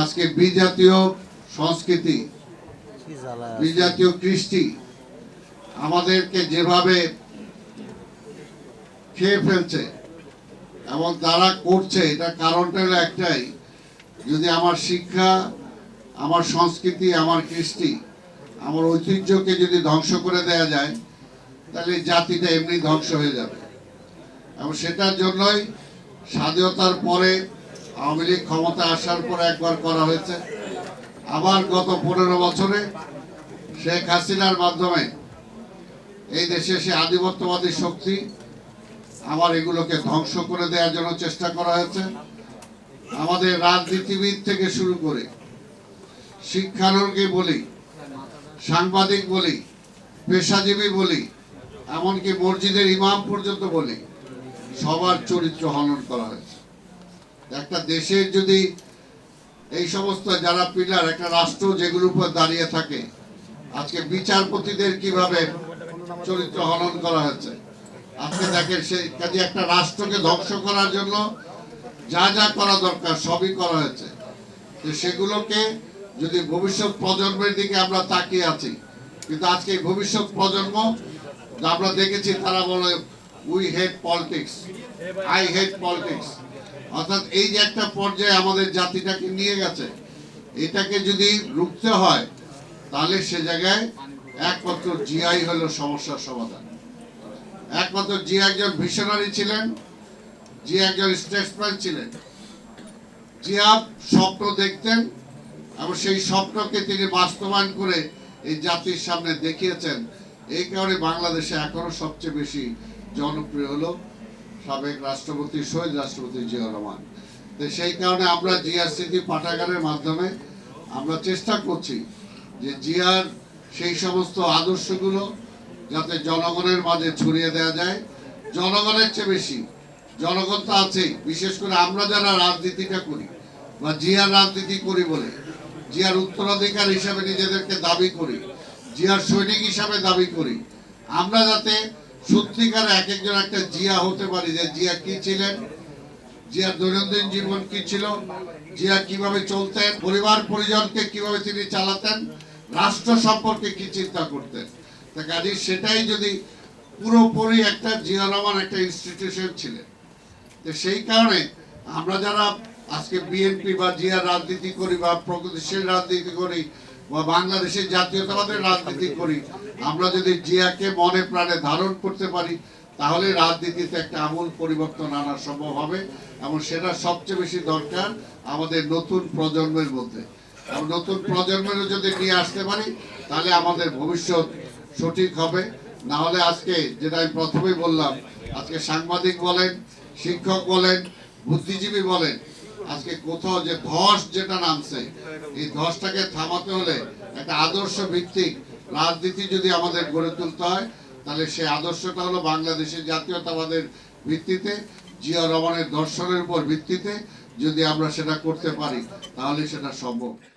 আজকে বিজাতীয় সংস্কৃতি, বিজাতীয় কৃষ্টি আমাদেরকে যেভাবে খেয়ে ফেলছে এবং তারা করছে এটা কারণটা হলো একটাই, যদি আমার শিক্ষা, আমার সংস্কৃতি, আমার কৃষ্টি, আমার ঐতিহ্যকে যদি ধ্বংস করে দেয়া যায়, তাহলে জাতিটা এমনি ধ্বংস হয়ে যাবে। এবং সেটার জন্যই স্বাধীনতার পরে আওয়ামী লীগ ক্ষমতা আসার পর একবার করা হয়েছে। আবার গত পনেরো বছরে শেখ হাসিনার মাধ্যমে এই দেশে সে আধিপত্যবাদী শক্তি আমার এগুলোকে ধ্বংস করে দেওয়ার জন্য চেষ্টা করা হয়েছে। আমাদের রাজনীতিবিদ থেকে শুরু করে শিক্ষানুরকে বলি, সাংবাদিক বলি, পেশাজীবী বলি, এমনকি মসজিদের ইমাম পর্যন্ত বলি, সবার চরিত্র হনন করা হয়েছে। একটা দেশের যদি এই সমস্ত যারা পিলার, একটা রাষ্ট্র যেগুলোর উপর দাঁড়িয়ে থাকে, আজকে বিচারপতিদের কীভাবে চরিত্র হনন করা হয়েছে আজকে দেখেন সে কাজে একটা রাষ্ট্রকে ধ্বংস করার জন্য যা যা করা দরকার সবই করা হয়েছে। তো সেগুলোকে যদি ভবিষ্যৎ প্রজন্মের দিকে আমরা তাকিয়ে আছি, কিন্তু আজকে ভবিষ্যৎ প্রজন্ম, আমরা দেখেছি তারা বলে we hate politics I hate politics অর্থাৎ এই যে একটা পর্যায়ে আমাদের জাতিটাকে নিয়ে গেছে, এটাকে যদি রুখতে হয়, তাহলে সে জায়গায় একমাত্র জিআই হলো সমস্যার সমাধান। একমাত্র জি একজন ভিশনারি ছিলেন জি একজন স্টেটসম্যান ছিলেন। জিয়া স্বপ্ন দেখতেন এবং সেই স্বপ্নকে তিনি বাস্তবায়ন করে এই জাতির সামনে দেখিয়েছেন। এই কারণে বাংলাদেশে এখনও সবচেয়ে বেশি জনপ্রিয় হলো সাবেক রাষ্ট্রপতি, শহীদ রাষ্ট্রপতি জিয়া রহমান। তো সেই কারণে আমরা জিয়ার স্মৃতি পাঠাগারের মাধ্যমে আমরা চেষ্টা করছি যে জিয়ার সেই সমস্ত আদর্শগুলো যাতে জনগণের মাঝে ছড়িয়ে দেওয়া যায়। জনগণের চেয়ে বেশি, জনগণ তো আছেই, বিশেষ করে আমরা যারা রাজনীতিটা করি বা জিয়ার রাজনীতি করি বলে, জিয়ার উত্তরাধিকার হিসাবে নিজেদেরকে দাবি করি, জিয়ার সৈনিক হিসাবে দাবি করি, আমরা যাতে সত্যিকার এক একজন একটা জিয়া হতে পারি যে জিয়া কি ছিলেন? জিয়ার দৈনন্দিন জীবন কি ছিল? জিয়া কীভাবে চলতেন? পরিবার, পরিজনকে কীভাবে তিনি চালাতেন? রাষ্ট্র সম্পর্কে কি চিন্তা করতেন? তা কাজে, সেটাই যদি পুরোপুরি একটা জিয়া রহমান একটা ইনস্টিটিউশন ছিলেন। তো সেই কারণে আমরা যারা আজকে বিএনপি বা জিয়া রাজনীতি করি বা প্রগতিশীল রাজনীতি করি বাংলাদেশের জাতীয়তাবাদের রাজনীতি করি, আমরা যদি জিয়াকে মনে প্রাণে ধারণ করতে পারি, তাহলে রাজনীতিতে একটা আমূল পরিবর্তন আনা সম্ভব হবে এবং সেটা সবচেয়ে বেশি দরকার আমাদের নতুন প্রজন্মের মধ্যে। নতুন প্রজন্মেরও যদি নিয়ে আসতে পারি, তাহলে আমাদের ভবিষ্যৎ সঠিক হবে। না হলে আজকে যেটা আমি প্রথমেই বললাম, আজকে সাংবাদিক বলেন, শিক্ষক বলেন, বুদ্ধিজীবী বলেন আজকে কোথাও যে ধস যেটা নামছে, এই ধসটাকে থামাতে হলে একটা আদর্শ ভিত্তিক রাজনীতি যদি আমাদের গড়ে তুলতে হয়, তাহলে সেই আদর্শটা হলো বাংলাদেশের জাতীয়তাবাদের ভিত্তিতে, জিয়া রমানের দর্শনের উপর ভিত্তিতে যদি আমরা সেটা করতে পারি, তাহলে সেটা সম্ভব।